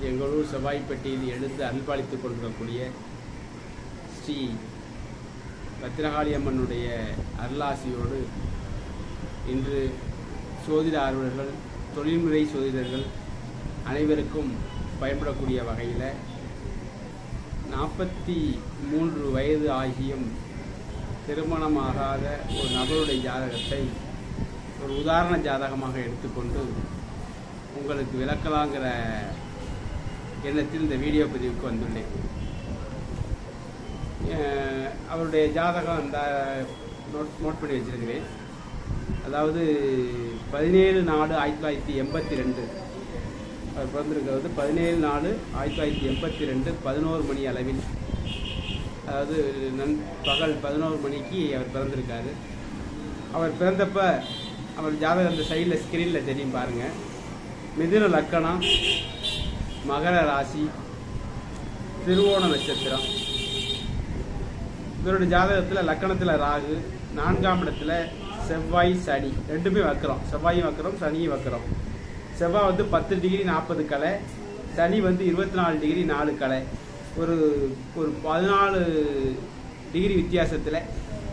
எங்கள் ஊர் எங்களூர் செவ்வாய்ப்பட்டியில் எழுந்து அன்பாளித்துக் கொண்டிருக்கக்கூடிய ஸ்ரீ பத்திரகாளி அம்மனுடைய அருளாசியோடு இன்று சோதிட ஆர்வலர்கள் தொழில்முறை சோதிடர்கள் அனைவருக்கும் பயன்படக்கூடிய வகையில் நாற்பத்தி மூன்று வயது ஆகியும் திருமணமாகாத ஒரு நபருடைய ஜாதகத்தை ஒரு உதாரண ஜாதகமாக எடுத்துக்கொண்டு உங்களுக்கு விளக்கலாங்கிற எண்ணத்தில் இந்த வீடியோ பதிவுக்கு வந்துள்ளேன். அவருடைய ஜாதகம் இந்த நோட் நோட் பண்ணி வச்சுருக்கிறேன். அதாவது பதினேழு நாலு ஆயிரத்தி தொள்ளாயிரத்தி எண்பத்தி ரெண்டு. அவர் பிறந்திருக்கிறது பதினேழு நாலு ஆயிரத்தி தொள்ளாயிரத்தி எண்பத்தி ரெண்டு பதினோரு மணி அளவில். அதாவது நன் பகல் பதினோரு மணிக்கு அவர் பிறந்திருக்காரு. அவர் பிறந்தப்ப அவர் ஜாதகம் அந்த சைடில் ஸ்க்ரீனில் தெரியும் பாருங்கள் மிதுன லக்கணம் மகர ராசி திருவோண நட்சத்திரம். இவருடைய ஜாதகத்தில் லக்கணத்தில் ராகு நான்காம் இடத்துல செவ்வாய் சனி. ரெண்டுமே வைக்கிறோம் செவ்வாயும் வைக்கிறோம் சனியும் வைக்கிறோம் செவ்வாய் வந்து பத்து டிகிரி நாற்பது கலை. சனி வந்து இருபத்தி நாலு டிகிரி நாலு கலை. ஒரு ஒரு பதினாலு டிகிரி வித்தியாசத்தில்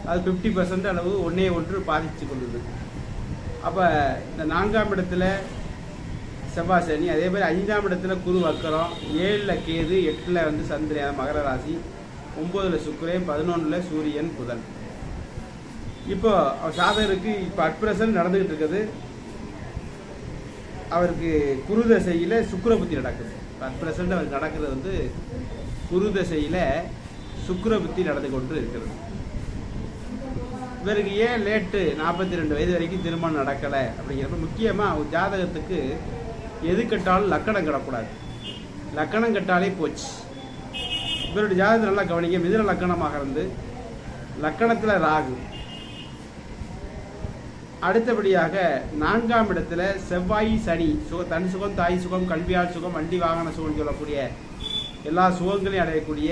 அது ஃபிஃப்டி பர்சன்ட் அளவு ஒன்றே ஒன்று பாதிச்சு கொள்ளுது. அப்போ இந்த நான்காம் இடத்துல செவ்வாய் சனி அதே மாதிரி ஐந்தாம் இடத்துல குரு வக்கரம் ஏழில் கேது எட்டில் வந்து சந்திரன் மகர ராசி ஒம்போதில் சுக்கரன் பதினொன்றில் சூரியன் புதன். இப்போ அவர் சாதகருக்கு இப்போ அட்பிரசன் நடந்துக்கிட்டு இருக்குது. அவருக்கு குரு தசையில் சுக்கர புத்தி நடக்குது அட்பிரசன்ட் அவருக்கு நடக்கிறது வந்து குரு தசையில் சுக்கர புத்தி நடந்து கொண்டு இருக்கிறது. இவருக்கு ஏன் லேட்டு நாற்பத்தி ரெண்டு வயது வரைக்கும் திருமணம் நடக்கலை அப்படிங்கிறப்ப முக்கியமாக அவர் ஜாதகத்துக்கு எது கட்டாலும் லக்கணம் கிடக்கூடாது. லக்கணம் கட்டாலே போச்சு. இவருடைய ஜாதகத்தை நல்லா கவனிக்க மிதுன லக்கணமாக இருந்து லக்கணத்தில் ராகு. அடுத்தபடியாக நான்காம் இடத்துல செவ்வாய் சனி சுக தன் சுகம் தாய் சுகம் கல்வியால் சுகம் வண்டி வாகன சுகம் சொல்லக்கூடிய எல்லா சுகங்களையும் அடையக்கூடிய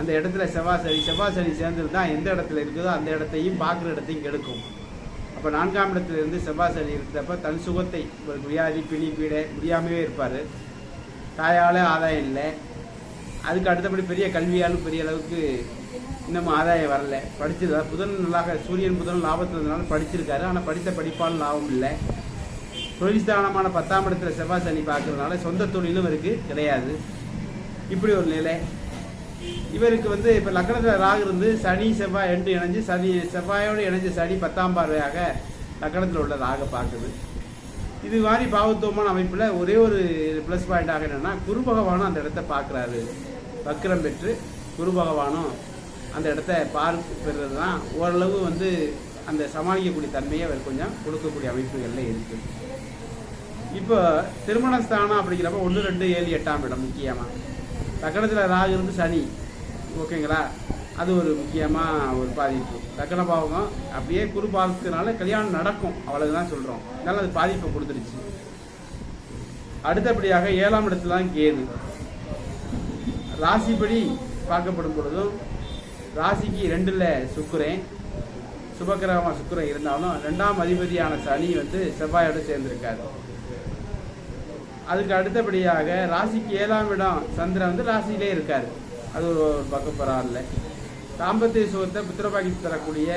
அந்த இடத்துல செவ்வாய் சனி. செவ்வாய் சனி சேர்ந்துருந்தா எந்த இடத்துல இருக்குதோ அந்த இடத்தையும் பார்க்குற இடத்தையும் கெடுக்கும். அப்போ நான்காம் இடத்துல இருந்து செவ்வாய் சனி இருக்கிறப்ப தன் சுகத்தை ஒரு வியாதி பிணி பீடை முடியாமவே இருப்பார். தாயால் ஆதாயம் இல்லை. அதுக்கு அடுத்தபடி பெரிய கல்வியாலும் பெரிய அளவுக்கு இன்னமும் ஆதாயம் வரல. படிச்சது புதன் நல்லா சூரியன் புதன் லாபத்தில் இருந்தனால படிச்சிருக்காரு. ஆனால் படித்த படிப்பால் லாபம் இல்லை. தொழில்ஸ்தானமான பத்தாம் இடத்துல செவ்வாய் சனி பார்க்கறதுனால சொந்த தொழிலும் இருக்குது கிடையாது. இப்படி ஒரு நிலை. இவருக்கு வந்து இப்போ லக்னத்தில் ராகு இருந்து சனி செவ்வாய் ரெண்டு இணைஞ்சு சனி செவ்வாயோடு இணைஞ்ச சனி பத்தாம் பார்வையாக லக்னத்தில் உள்ள ராக பார்க்குது. இது மாதிரி பாவத்துவமான அமைப்பில் ஒரே ஒரு ப்ளஸ் பாயிண்டாக என்னென்னா குரு பகவானும் அந்த இடத்த பார்க்குறாரு. வக்ரம் பெற்று குரு பகவானும் அந்த இடத்த பார்க்க பெறுறது தான் ஓரளவு வந்து அந்த சமாளிக்கக்கூடிய தன்மையை அவர் கொஞ்சம் கொடுக்கக்கூடிய அமைப்புகளில் இருக்குது இப்போ திருமண ஸ்தானம் அப்படிங்கிறப்ப ஒன்று ரெண்டு ஏழு எட்டாம் இடம் முக்கியமாக லக்கணத்தில் ராகு இருந்து சனி. ஓகேங்களா? அது ஒரு முக்கியமாக ஒரு பாதிப்பு. லக்கண பாவகம் அப்படியே குரு பாவத்தினால கல்யாணம் நடக்கும். அவ்வளவுதான் சொல்கிறோம் அதனால் அது பாதிப்பை கொடுத்துருச்சு. அடுத்தபடியாக ஏழாம் இடத்துல தான் கேது. ராசிப்படி பார்க்கப்படும் பொழுதும் ராசிக்கு ரெண்டில் சுக்கிரன் சுபக்கிரகமாக சுக்கரன் இருந்தாலும் ரெண்டாம் அதிபதியான சனி வந்து செவ்வாயோடு சேர்ந்திருக்காரு. அதுக்கு அடுத்தபடியாக ராசிக்கு ஏழாம் இடம் சந்திரன் வந்து ராசியிலே இருக்கார். அது ஒரு பக்கம் பரவாயில்ல. தாம்பத்திய சுகத்தை புத்திரபாக்கி தரக்கூடிய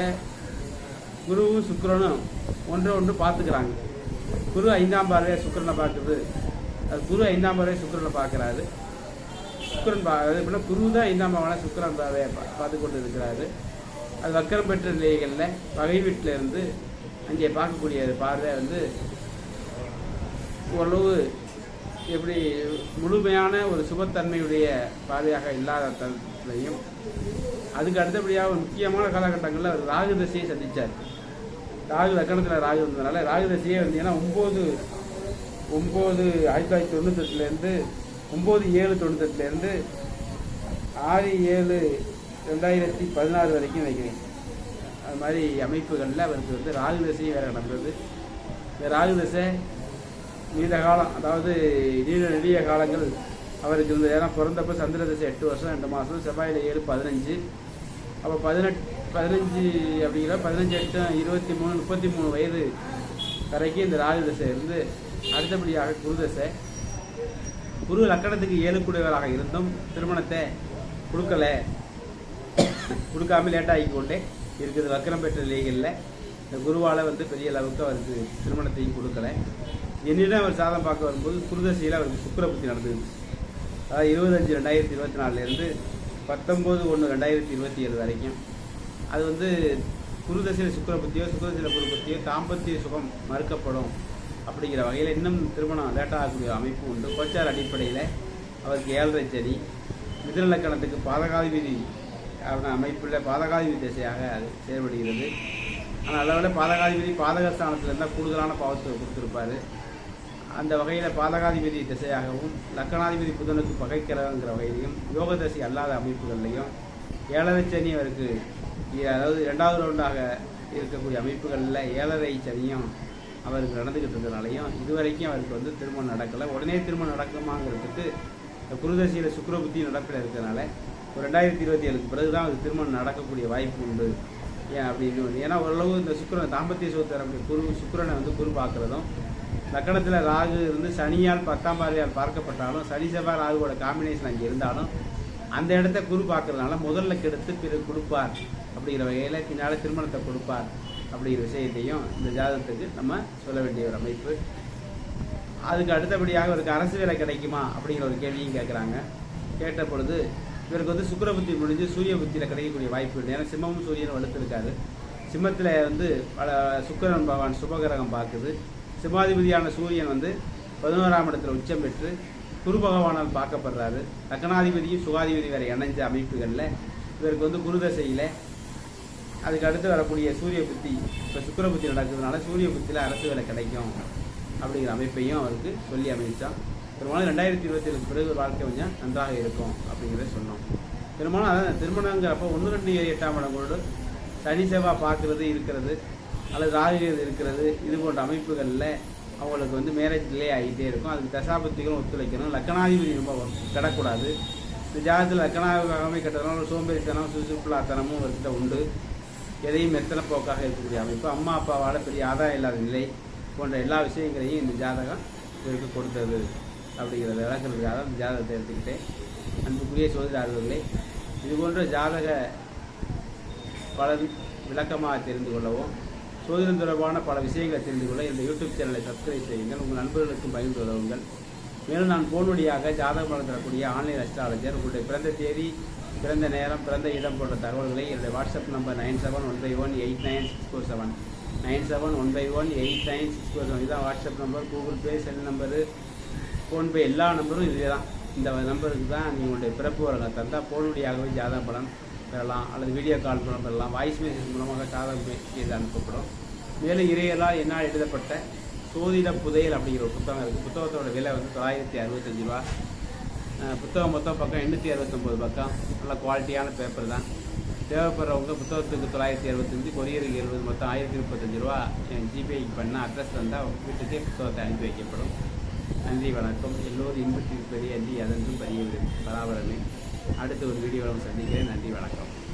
குருவும் சுக்கரனும் ஒன்று ஒன்று பார்த்துக்கிறாங்க. குரு ஐந்தாம் பார்வையை சுக்கரனை பார்க்குது. அது குரு ஐந்தாம் பார்வையை சுக்கரனை பார்க்குறாரு. சுக்கரன் பா அது எப்படின்னா குரு தான் ஐந்தாம் பாவனை சுக்கரன் பார்வையை பா- பார்த்து கொண்டு இருக்கிறாரு அது வக்கரம் பெற்ற நிலைகளில் பகை வீட்டில் இருந்து அங்கே பார்க்கக்கூடிய பார்வை வந்து ஓரளவு எப்படி முழுமையான ஒரு சுபத்தன்மையுடைய பாதையாக இல்லாத தளத்திலையும் அதுக்கு அடுத்தபடியாக ஒரு முக்கியமான காலகட்டங்களில் அவர் ராகு தசையை சந்திச்சார். ராகு லக்கணத்தில் ராகு இருந்ததுனால ராகு தசையே வந்தீங்கன்னா ஒம்பது ஒம்பது ஆயிரத்தி தொள்ளாயிரத்தி தொண்ணூத்தெட்டுலேருந்து ஒம்பது ஏழு தொண்ணூத்தெட்டுலேருந்து ஆறு ஏழு ரெண்டாயிரத்தி பதினாறு வரைக்கும் வைக்கிறேன். அது மாதிரி அமைப்புகளில் அவருக்கு வந்து ராகு தசையும் வேறு நடந்தது. இந்த ராகு தசை நீண்ட காலம் அதாவது நீண்ட நெடிய காலங்கள் அவருக்கு இருந்தது. ஏன்னா பிறந்தப்போ சந்திர தசை எட்டு வருஷம் ரெண்டு மாதம் செவ்வாயில் ஏழு பதினஞ்சு. அப்போ பதினெட்டு பதினஞ்சு அப்படிங்கிற பதினஞ்சு எட்டு இருபத்தி மூணு முப்பத்தி மூணு வயது வரைக்கும் இந்த ராகு தசை இருந்து அடுத்தபடியாக குருதசை குரு லக்கணத்துக்கு ஏழுக்குடையவராக இருந்தும் திருமணத்தை கொடுக்கல. கொடுக்காம லேட்டாகி கொண்டே இருக்குது. வக்கரம் பெற்ற நிலைகளில் இந்த குருவால் வந்து பெரிய அளவுக்கு அவருக்கு திருமணத்தையும் கொடுக்கலை. என்னிடம் அவர் சாதம் பார்க்க வரும்போது குருதசையில் அவருக்கு சுக்கிர புத்தி நடந்தது அதாவது இருபத்தஞ்சு ரெண்டாயிரத்தி இருபத்தி நாலுலேருந்து பத்தொம்போது ஒன்று ரெண்டாயிரத்தி இருபத்தி ஏழு வரைக்கும். அது வந்து குருதசையில் சுக்கிர புத்தியோ சுக்கிரதசையில் குரு புத்தியோ தாம்பத்திய சுகம் மறுக்கப்படும் அப்படிங்கிற வகையில் இன்னும் திருமணம் லேட்டாக ஆகக்கூடிய அமைப்பு உண்டு. கோச்சார் அடிப்படையில் அவருக்கு ஏழரை சனி. மிதிரலக்கணத்துக்கு பாதகாதிபதி அவன அமைப்புள்ள பாதகாதிபதி திசையாக அது செயல்படுகிறது. ஆனால் அளவில் பாதகாதிபதி பாதகஸ்தானத்தில் இருந்தால் கூடுதலான பாவத்தை கொடுத்துருப்பாரு. அந்த வகையில் பாதகாதிபதி திசையாகவும் லக்கணாதிபதி புதனுக்கு பகைக்கிறவங்கிற வகையிலையும் யோக தசை அல்லாத அமைப்புகள்லையும் ஏழரை சனி அவருக்கு அதாவது ரெண்டாவது ரவுண்டாக இருக்கக்கூடிய அமைப்புகளில் ஏழரை சனியும் அவருக்கு நடந்துக்கிட்டு இருக்கிறனாலையும் இதுவரைக்கும் அவருக்கு வந்து திருமணம் நடக்கலை. உடனே திருமணம் நடக்குமாங்கிறதுக்கு இந்த குருதசையில் சுக்கிரபுத்தி நடப்பில் இருக்கிறனால ஒரு ரெண்டாயிரத்தி இருபத்தி ஏழுக்கு பிறகு தான் அவருக்கு திருமணம் நடக்கக்கூடிய வாய்ப்பு உண்டு. ஏன் அப்படின்னு ஏன்னா ஓரளவு இந்த சுக்கிரன் தாம்பத்திய சுகத்தரக்கூடிய குரு சுக்கரனை வந்து குரு பார்க்குறதும் லக்கணத்தில் ராகு இருந்து சனியால் பத்தாம் பார்வையால் பார்க்கப்பட்டாலும் சனி செவ்வாய் ராகுவோட காம்பினேஷன் அங்கே இருந்தாலும் அந்த இடத்த குரு பார்க்கறதுனால முதல்ல கெடுத்து பிறகு கொடுப்பார் அப்படிங்கிற வகையில் பின்னால் திருமணத்தை கொடுப்பார் அப்படிங்கிற விஷயத்தையும் இந்த ஜாதகத்துக்கு நம்ம சொல்ல வேண்டிய ஒரு அமைப்பு. அதுக்கு அடுத்தபடியாக இவருக்கு அரசு வேலை கிடைக்குமா அப்படிங்கிற ஒரு கேள்வியும் கேட்குறாங்க. கேட்ட பொழுது இவருக்கு வந்து சுக்கர புத்தி முடிஞ்சு சூரிய புத்தியில் கிடைக்கக்கூடிய வாய்ப்பு இல்லை ஏன்னா சிம்மமும் சூரியனும் வலுத்திருக்காரு. சிம்மத்தில் வந்து பல சுக்கிரன் பகவான் சுபகிரகம் பார்க்குது. சிம்மாதிபதியான சூரியன் வந்து பதினோராம் இடத்துல உச்சம் பெற்று குரு பகவானால் பார்க்கப்படுறாரு. லக்னாதிபதியும் சுகாதிபதி வேறு இணைஞ்ச அமைப்புகளில். இவருக்கு வந்து குருதசையில் அதுக்கு அடுத்து வரக்கூடிய சூரிய புத்தி இப்போ சுக்கர புத்தி நடக்கிறதுனால சூரிய புத்தியில் அரசு வேலை கிடைக்கும் அப்படிங்கிற அமைப்பையும் அவருக்கு சொல்லி அமைச்சான். பெரும்பாலும் ரெண்டாயிரத்தி இருபத்தி ஏழுக்கு பிறகு வாழ்க்கை கொஞ்சம் நன்றாக இருக்கும் அப்படிங்கிறத சொன்னோம். பெரும்பாலும் அதான் திருமணங்கிறப்போ ஒன்று ரெண்டு ஏழு எட்டாம் இடங்களோடு சனி செவ்வாய் பார்க்கறது இருக்கிறது. அல்லது ராகுகேது இருக்கிறது இது போன்ற அமைப்புகளில் அவங்களுக்கு வந்து மேரேஜ் டிலே ஆகிட்டே இருக்கும். அதுக்கு தசாபத்திகளும் ஒத்துழைக்கணும். லக்கணாதிபதி ரொம்ப கிடக்கூடாது. இந்த ஜாதகத்தில் லக்கணாதிபதி கட்டதுனால சோம்பேறித்தனம் சுசுப்புலாத்தனமும் அவர்கிட்ட உண்டு. எதையும் மெத்தன போக்காக இருக்கக்கூடிய அமைப்பு. அம்மா அப்பாவால் பெரிய ஆதாயம் இல்லாத நிலை போன்ற எல்லா விஷயங்களையும் இந்த ஜாதகம் இவருக்கு கொடுத்தது அப்படிங்கிறத விளக்கிறதுக்காக தான் இந்த ஜாதகத்தை எடுத்துக்கிட்டேன். அன்புக்குரிய சோதிடார்களே இது போன்ற ஜாதக பலன் விளக்கமாக தெரிந்து கொள்ளவும் சோதனம் தொடர்பான பல விஷயங்களை தெரிந்து கொள்ள இந்த யூடியூப் சேனலை சப்ஸ்கிரைப் செய்யுங்கள். உங்கள் நண்பர்களுக்கும் பகிர்ந்து உதவுங்கள் மேலும் நான் போன் வழியாக ஜாதகம் பலன் தரக்கூடிய ஆன்லைன் அஸ்ட்ராலஜர் உங்களுடைய பிறந்த தேதி பிறந்த நேரம் பிறந்த இடம் போன்ற தகவல்களை என்னுடைய WhatsApp number nine seven one by one eight nine six four seven nine seven one by one eight nine six four seven இதுதான் WhatsApp number Google Pay cell number PhonePe எல்லா நம்பரும் இதே தான் இந்த நம்பருக்கு தான் நீங்கள் உங்களுடைய பிறப்பு வரங்க தந்தால் போன் வழியாகவே ஜாதக பலன் பெறலாம் அல்லது வீடியோ கால் மூலம் பெறலாம் வாய்ஸ் மெசேஜ் மூலமாக ஜாதகம் பே- அனுப்பப்படும். மேலும் இறையலால் என்னால் எழுதப்பட்ட சோதிட புதையல் அப்படிங்கிற ஒரு புத்தகம் இருக்குது புத்தகத்தோட விலை வந்து தொள்ளாயிரத்தி அறுபத்தஞ்சு ரூபா. புத்தகம் மொத்தம் பக்கம் எண்ணூற்றி அறுபத்தொம்போது பக்கம். நல்ல குவாலிட்டியான பேப்பர் தான். தேவைப்படுறவங்க புத்தகத்துக்கு தொள்ளாயிரத்தி அறுபத்தஞ்சு கொரியருக்கு எழுபது மொத்தம் ஆயிரத்தி முப்பத்தஞ்சு ரூபா. ஜிபேக்கு பண்ணால் அட்ரஸ் தந்தால் வீட்டுக்கே புத்தகத்தை அனுப்பி வைக்கப்படும். நன்றி வணக்கம். எல்லோரும் இன்பத்திற்கு பெரிய அன்றி அதன்றும் பெரிய பராபரமே. அடுத்த ஒரு வீடியோவில் சந்திக்கிறேன். நன்றி வணக்கம்.